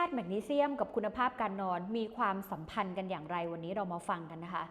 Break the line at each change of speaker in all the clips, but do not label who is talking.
าตุแมกนีเซียมกับคุณภาพการนอนมีความสัมพันธ์กันอย่างไรวันนี้เรามาฟังกันนะคะ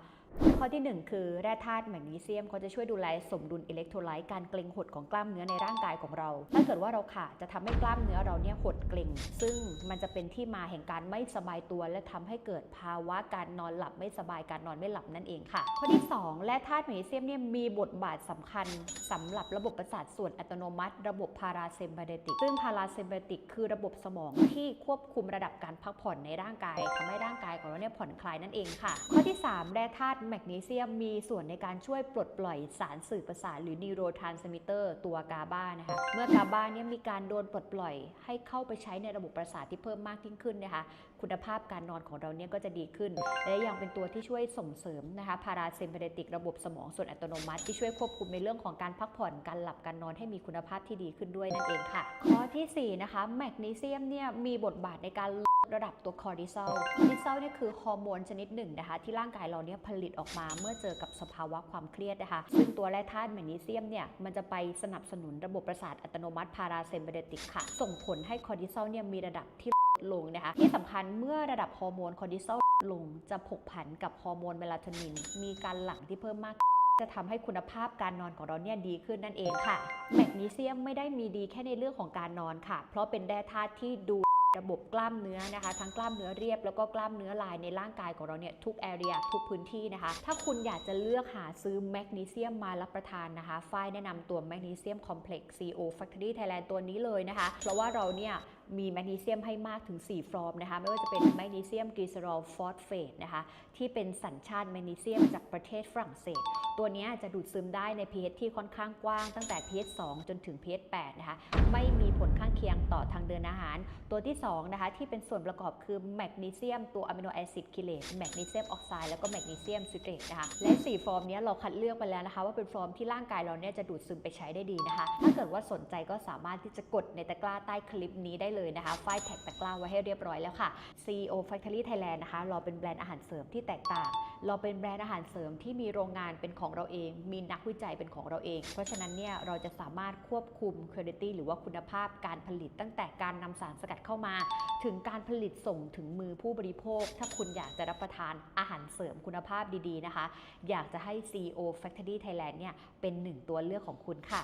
ข้อที่ 1 คือแร่ธาตุแมกนีเซียมเขาจะช่วยดูแลสมดุลอิเล็กโทรไลต์การเกร็งหดของกล้ามเนื้อในร่างกายของเรา ถ้าเกิดว่าเราขาดจะทำให้กล้ามเนื้อเราเนี่ยหดเกร็ง ซึ่งมันจะเป็นที่มาแห่งการไม่สบายตัว และทำให้เกิดภาวะการนอนหลับไม่สบายการนอนไม่หลับนั่นเองค่ะ ข้อที่ 2 แร่ธาตุแมกนีเซียมเนี่ยมีบทบาทสำคัญสำหรับระบบประสาทส่วนอัตโนมัติ ระบบพาราเซมพาเดติก ซึ่งพาราเซมพาเดติกคือระบบสมองที่ควบคุมระดับการพักผ่อนในร่างกายทำให้ร่างกายของเราเนี่ยผ่อนคลายนั่นเองค่ะ ข้อที่ 3 แร่ธาตุแมกนีเซียมมีส่วนในการช่วยปลดปล่อยสารสื่อประสาทหรือนิโรทรานสมิเตอร์ตัวกาบานะคะ เมื่อกาบาเนี่ยมีการโดนปลดปล่อยให้เข้าไปใช้ในระบบประสาทที่เพิ่มมากยิ่งขึ้นนะคะ คุณภาพการนอนของเราเนี่ยก็จะดีขึ้น และยังเป็นตัวที่ช่วยส่งเสริมนะคะพาราเซมพเดติกระบบสมองส่วนอัตโนมัติที่ช่วยควบคุมในเรื่องของการพักผ่อนการหลับการนอนให้มีคุณภาพที่ดีขึ้นด้วยนั่นเองค่ะ ข้อทีสี่4นะคะแมกนีเซียมเนี่ยมีบทบาทในการ ระดับตัวคอร์ติซอลคอร์ติซอลเนี่ยคือฮอร์โมนชนิดหนึ่งนะคะ ที่ร่างกายเราเนี่ยผลิตออกมาเมื่อเจอกับสภาวะความเครียดนะคะ ซึ่งตัวแร่ธาตุแมกนีเซียมเนี่ยมันจะไปสนับสนุนระบบประสาทอัตโนมัติพาราเซมพาเดติกค่ะ ส่งผลให้คอร์ติซอลเนี่ยมีระดับที่ลงนะคะ ที่สำคัญเมื่อระดับฮอร์โมนคอร์ติซอลลงจะผกผันกับฮอร์โมนเมลาโทนิน มีการหลั่งที่เพิ่มมากจะทำให้คุณภาพการนอนของเราเนี่ยดีขึ้นนั่นเองค่ะ แมกนีเซียมไม่ได้มีดีแค่ในเรื่องของการนอนค่ะ เพราะเป็นแร่ธาตุที่ดู ระบบกล้ามเนื้อนะคะ ทั้งกล้ามเนื้อเรียบแล้วก็กล้ามเนื้อลายในร่างกายของเราเนี่ยทุกแอเรียทุกพื้นที่นะคะ ถ้าคุณอยากจะเลือกหาซื้อแมกนีเซียมมารับประทานนะคะฝ้ายแนะนำตัวแมกนีเซียมคอมเพล็กซ์ CO Factory Thailand ตัวนี้เลยนะคะ เพราะว่าเราเนี่ยมีแมกนีเซียมให้มากถึง 4 ฟอร์มนะคะ ไม่ว่าจะเป็นแมกนีเซียมกลีซอรอลฟอสเฟตนะคะที่เป็นสัญชาติแมกนีเซียมจากประเทศฝรั่งเศส ตัวนี้จะดูดซึมได้ใน pH ที่ค่อนข้างกว้างตั้งแต่ pH 2 จนถึง pH 8 นะคะ ไม่มีผลข้างเคียงต่อทางเดินอาหาร ตัวที่ 2 นะคะ ที่เป็นส่วนประกอบคือแมกนีเซียมตัวอะมิโนแอซิดคิเลตแมกนีเซียมออกไซด์แล้วก็แมกนีเซียมซิเตรตนะคะ และ 4 ฟอร์มเนี้ยเราคัดเลือกไปแล้วนะคะ ว่าเป็นฟอร์มที่ร่างกายเราเนี่ยจะดูดซึมไปใช้ได้ดีนะคะ ถ้าเกิดว่าสนใจก็สามารถที่จะกดในตะกร้าใต้คลิปนี้ได้เลยนะคะฝ้ายแท็กตะกร้าไว้ให้เรียบร้อยแล้วค่ะ CEO Factory Thailand นะคะเราเป็นแบรนด์อาหารเสริมที่แตกต่าง เราเป็นแบรนด์อาหารเสริมที่มีโรงงานเป็นของเราเอง มีนักวิจัยเป็นของเราเอง เพราะฉะนั้นเนี่ยเราจะสามารถควบคุมคุณภาพหรือว่าคุณภาพการผลิตตั้งแต่การนำสารสกัดเข้ามา ถึงการผลิตส่งถึงมือผู้บริโภค ถ้าคุณอยากจะรับประทานอาหารเสริมคุณภาพดีๆนะคะ อยากจะให้ CEO Factory Thailand เนี่ยเป็นหนึ่งตัวเลือกของคุณค่ะ